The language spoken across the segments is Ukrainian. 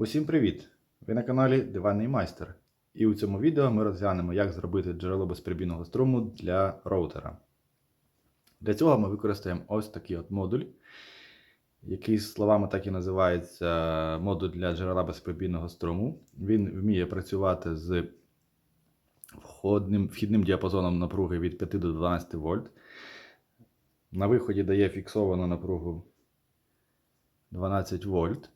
Усім привіт! Ви на каналі Диванний Майстер. І у цьому відео ми розглянемо, як зробити джерело безперебійного струму для роутера. Для цього ми використаємо ось такий от модуль, який словами так і називається модуль для джерела безперебійного струму. Він вміє працювати з входним, вхідним діапазоном напруги від 5 до 12 вольт. На виході дає фіксовану напругу 12 вольт.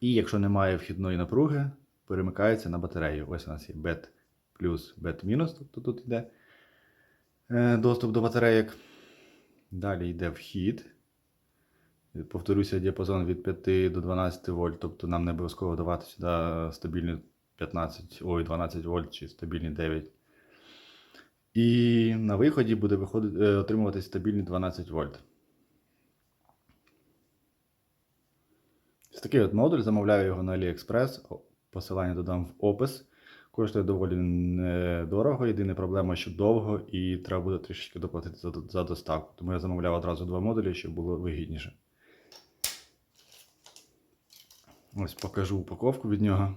І якщо немає вхідної напруги, перемикається на батарею. Ось у нас є BET плюс BET мінус, тобто тут йде е, доступ до батарейок. Далі йде вхід. Повторюся, діапазон від 5 до 12 вольт, тобто нам не обов'язково давати сюди стабільні 15, ой, 12 вольт чи стабільні 9. І на виході буде виходити, е, отримувати стабільні 12 вольт. Ось такий от модуль, замовляю його на AliExpress. Посилання додам в опис. Коштує доволі недорого. Єдина проблема, що довго і треба буде трішечки доплатити за, за доставку. Тому я замовляв одразу два модулі, щоб було вигідніше. Ось покажу упаковку від нього.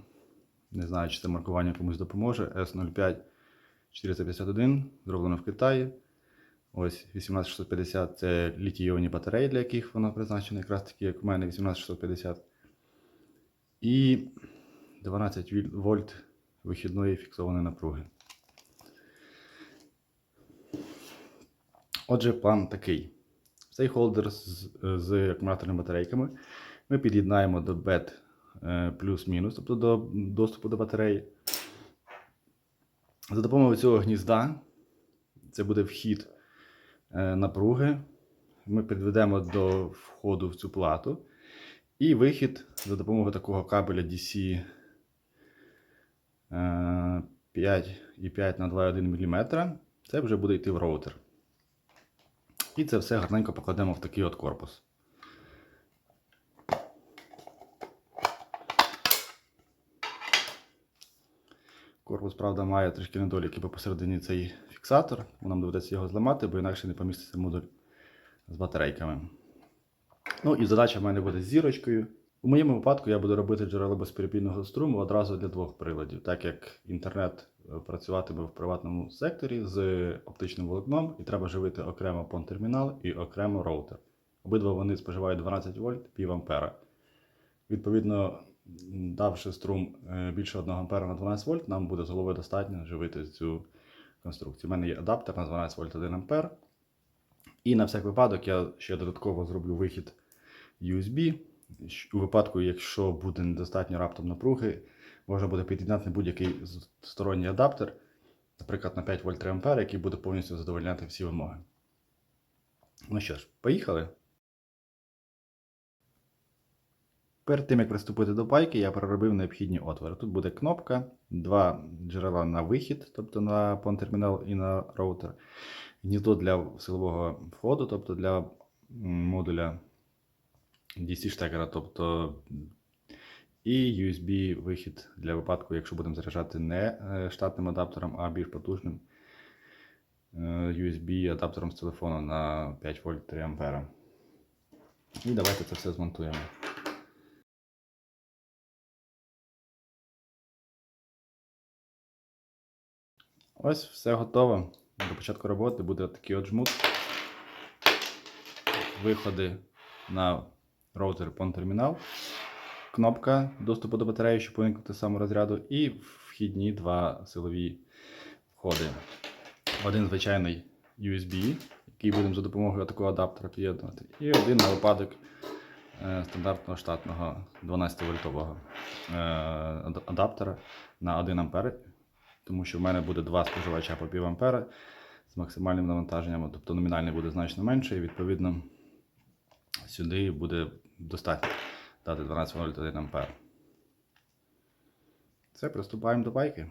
Не знаю, чи це маркування комусь допоможе. S05 451, зроблено в Китаї. Ось 18650 це літій-іонні батареї, для яких воно призначено, якраз такі, як у мене 18650. І 12 вольт вихідної фіксованої напруги. Отже, план такий. Цей холдер з, з акумуляторними батарейками ми під'єднаємо до BET е, плюс-мінус, тобто до доступу до батареї. За допомогою цього гнізда це буде вхід е, напруги. Ми підведемо до входу в цю плату. І вихід за допомогою такого кабеля DC е, 5,5 на 2,1 мм. Це вже буде йти в роутер. І це все гарненько покладемо в такий от корпус. Корпус, правда, має трішки недоліки, бо посередині цей фіксатор. Нам доведеться його зламати, бо інакше не поміститься модуль з батарейками. Ну і задача в мене буде з зірочкою. У моєму випадку я буду робити джерело безперебійного струму одразу для двох приладів, так як інтернет е, працюватиме в приватному секторі з оптичним волокном, і треба живити окремо понтермінал і окремо роутер. Обидва вони споживають 12 вольт пів ампера. Відповідно, давши струм е, більше 1 ампера на 12 вольт, нам буде з голови достатньо живити цю конструкцію. У мене є адаптер на 12 вольт 1 ампер. І на всяк випадок я ще додатково зроблю вихід USB. У випадку, якщо буде недостатньо раптом напруги, можна буде під'єднати будь-який сторонній адаптер, наприклад, на 5 вольт 3 ампери, який буде повністю задовольняти всі вимоги. Ну що ж, поїхали. Перед тим, як приступити до пайки, я проробив необхідні отвори. Тут буде кнопка, два джерела на вихід, тобто на понтермінал і на роутер, гніздо для силового входу, тобто для модуля DC штекера, тобто і USB вихід для випадку, якщо будемо заряджати не е, штатним адаптером, а більш потужним е, USB адаптером з телефону на 5 вольт 3 ампера. І давайте це все змонтуємо. Ось все готово. До початку роботи буде такий от жмут. Виходи на роутер PON-термінал. Кнопка доступу до батареї, щоб уникнути саморозряду, і вхідні два силові входи. Один звичайний USB, який будемо за допомогою такого адаптера під'єднувати. І один на випадок е, стандартного штатного 12-вольтового е, адаптера на 1 ампер, тому що в мене буде два споживача по пів ампера з максимальним навантаженням, тобто номінальний буде значно менше, і відповідно сюди буде достатньо дати 12 вольт 1 ампер. Все, приступаємо до байки.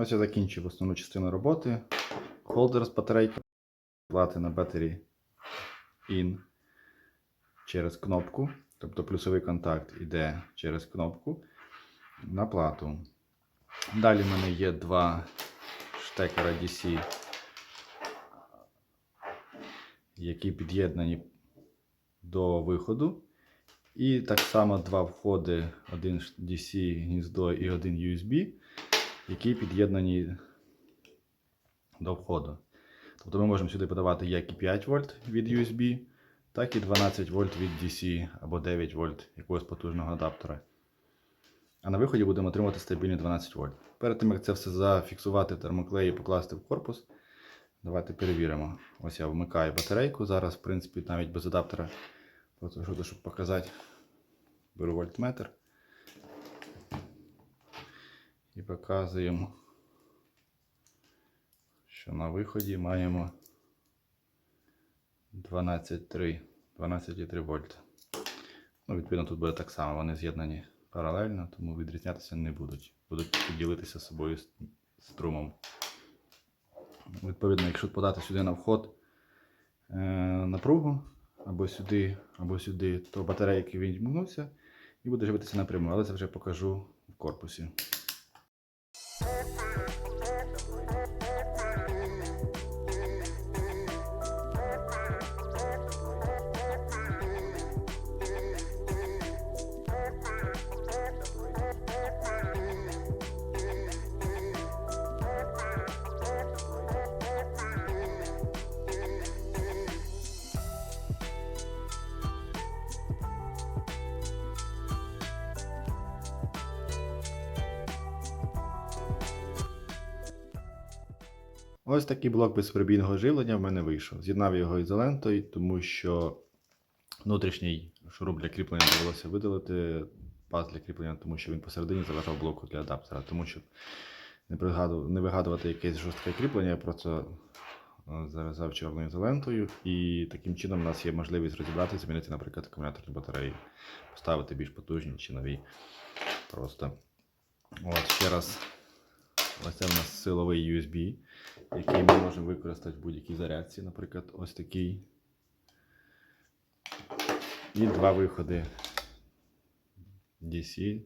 Ось я закінчив основну частину роботи. Холдер з батарейкою. Плати на батарі in через кнопку. Тобто плюсовий контакт йде через кнопку на плату. Далі в мене є два штекера DC, які під'єднані до виходу. І так само два входи, один DC гніздо і один USB, які під'єднані до входу. Тобто ми можемо сюди подавати як і 5 вольт від USB, так і 12 вольт від DC або 9 вольт якогось потужного адаптера. А на виході будемо отримувати стабільні 12 вольт. Перед тим, як це все зафіксувати в термоклеї і покласти в корпус, давайте перевіримо. Ось я вмикаю батарейку. Зараз, в принципі, навіть без адаптера, просто щоб- показати, беру вольтметр і показуємо, що на виході маємо 12,3 12,3 вольт. Ну, відповідно, тут буде так само. Вони з'єднані паралельно, тому відрізнятися не будуть. Будуть ділитися собою струмом. Відповідно, якщо подати сюди на вход е, напругу, або сюди, або сюди, то батарейки відьмуться і буде живитися напряму, але це вже покажу в корпусі. Ось такий блок безперебійного живлення в мене вийшов. З'єднав його ізолентою, тому що внутрішній шуруп для кріплення довелося видалити, паз для кріплення, тому що він посередині заважав блоку для адаптера. Тому щоб не, не вигадувати якесь жорстке кріплення, я просто е, зав'язав чорною ізолентою, і таким чином у нас є можливість розібрати, змінити, наприклад, акумуляторні батареї, поставити більш потужні чи нові. Просто. От, ще раз. Ось це в нас силовий USB, який ми можемо використати в будь-якій зарядці, наприклад, ось такий. І два виходи DC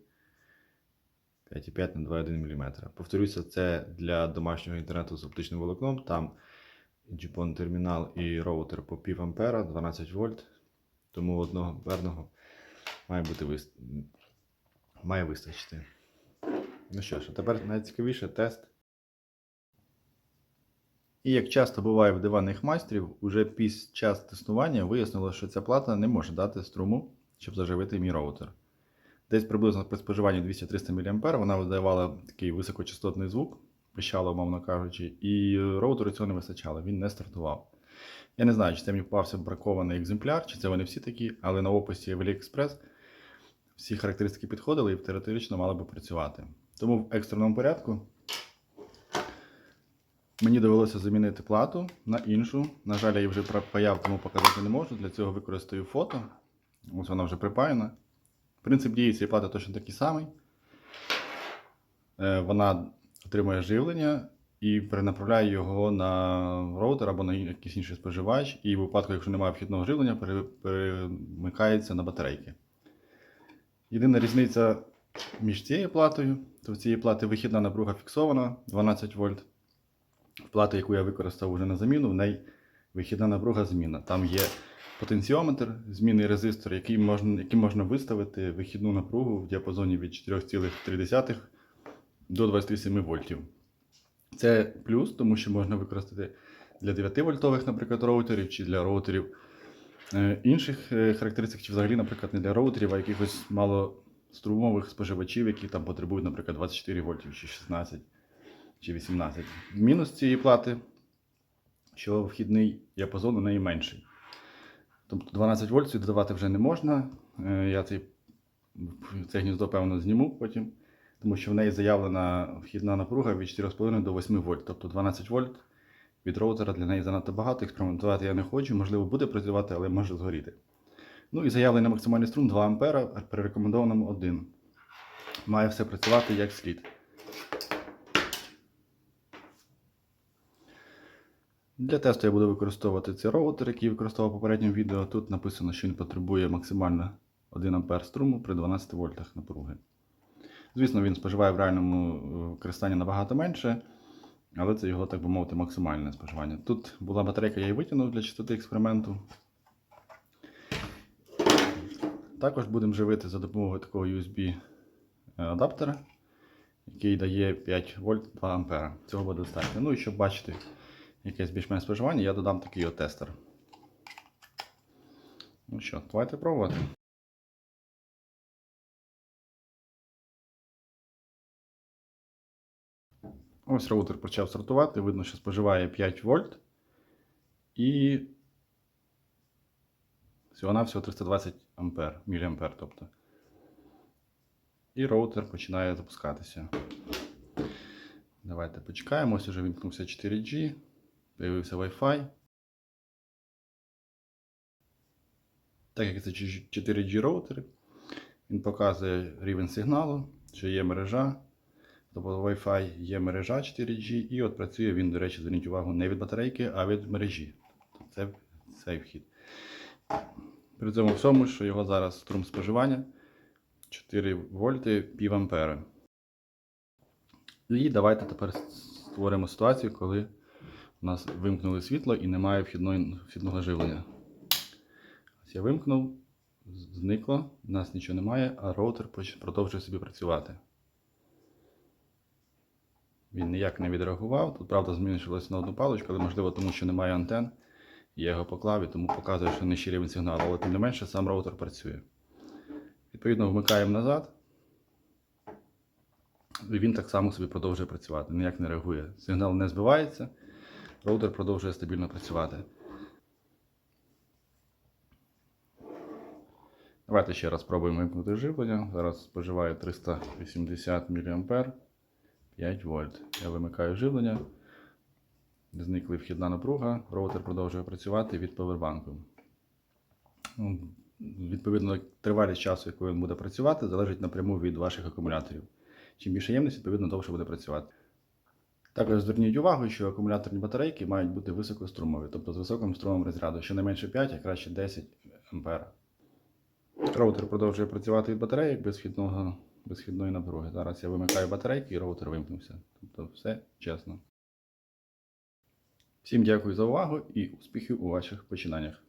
5,5 на 2,1 мм. Повторюся, це для домашнього інтернету з оптичним волокном. Там GPON термінал і роутер по пів ампера, 12 вольт. Тому одного амперного має бути вис- має вистачити. Ну що ж, тепер найцікавіше тест. І як часто буває в диванних майстрів, уже під час тестування вияснилося, що ця плата не може дати струму, щоб заживити мій роутер. Десь приблизно при споживанні 200-300 мА вона видавала такий високочастотний звук, пищала, умовно кажучи, і роутеру цього не вистачало, він не стартував. Я не знаю, чи це мені попався бракований екземпляр, чи це вони всі такі, але на описі в AliExpress всі характеристики підходили і теоретично мали би працювати. Тому в екстреному порядку мені довелося замінити плату на іншу. На жаль, я її вже припаяв, тому показати не можу. Для цього використаю фото. Ось вона вже припаяна. Принцип дії цієї плати точно такий самий. Е, Вона отримує живлення і перенаправляє його на роутер або на якийсь інший споживач. І в випадку, якщо немає вхідного живлення, перемикається на батарейки. Єдина різниця між цією платою, то в цієї плати вихідна напруга фіксована 12 вольт. В плати, яку я використав уже на заміну, в неї вихідна напруга зміна. Там є потенціометр, змінний резистор, який можна, яким можна виставити вихідну напругу в діапазоні від 4,3 до 27 вольтів. Це плюс, тому що можна використати для 9 вольтових, наприклад, роутерів чи для роутерів е, інших е, характеристик, чи взагалі, наприклад, не для роутерів, а якихось малострумових споживачів, які там потребують, наприклад, 24 вольтів, чи 16, чи 18. Мінус цієї плати, що вхідний діапазон у неї менший. Тобто 12 вольт сюди давати вже не можна. Е, Я цей, це гніздо, певно, зніму потім, тому що в неї заявлена вхідна напруга від 4,5 до 8 вольт. Тобто 12 вольт від роутера для неї занадто багато. Експериментувати я не хочу, можливо, буде працювати, але може згоріти. Ну і заявлений максимальний струн 2 А, при рекомендованому 1. Має все працювати як слід. Для тесту я буду використовувати цей роутер, який використовував в попередньому відео. Тут написано, що він потребує максимально 1 А струму при 12 вольтах напруги. Звісно, він споживає в реальному е, використанні набагато менше, але це його, так би мовити, максимальне споживання. Тут була батарейка, я її витягнув для чистоти експерименту. Також будемо живити за допомогою такого USB адаптера, який дає 5 вольт 2 ампера. Цього буде достатньо. Ну і щоб бачити якесь більш-менш споживання, я додам такий тестер. Ну що, давайте пробувати. Ось роутер почав стартувати. Видно, що споживає 5 вольт. І всього-навсього 320 ампер, міліампер, тобто. І роутер починає запускатися. Давайте почекаємо. Ось вже вімкнувся 4G, з'явився Wi-Fi. Так як це 4G роутер, він показує рівень сигналу, що є мережа. Тобто Wi-Fi є мережа 4G, і от працює він, до речі, зверніть увагу, не від батарейки, а від мережі. Це цей вхід. При цьому всьому, що його зараз струм споживання 4 вольти пів ампера. І давайте тепер створимо ситуацію, коли у нас вимкнули світло і немає вхідної, вхідного живлення. Ось я вимкнув, зникло, у нас нічого немає, а роутер продовжує собі працювати. Він ніяк не відреагував. Тут, правда, зменшилось на одну паличку, але можливо, тому що немає антен. Я його поклав і тому показує, що нижчий рівень сигналу, але тим не менше сам роутер працює. Відповідно, вмикаємо назад. І він так само собі продовжує працювати, ніяк не реагує. Сигнал не збивається, роутер продовжує стабільно працювати. Давайте ще раз спробуємо вимкнути живлення. Зараз споживає 380 мА. 5 вольт. Я вимикаю живлення. Зникла вхідна напруга, роутер продовжує працювати від повербанку. Ну, Відповідно, тривалість часу, яку він буде працювати, залежить напряму від ваших акумуляторів. Чим більше ємність, відповідно, довше буде працювати. Також зверніть увагу, що акумуляторні батарейки мають бути високострумові, тобто з високим струмом розряду, щонайменше 5, а краще 10 А. Роутер продовжує працювати від батареїк без вхідного безхідної напруги. Зараз я вимикаю батарейки і роутер вимкнувся. Тобто все чесно. Всім дякую за увагу і успіхів у ваших починаннях.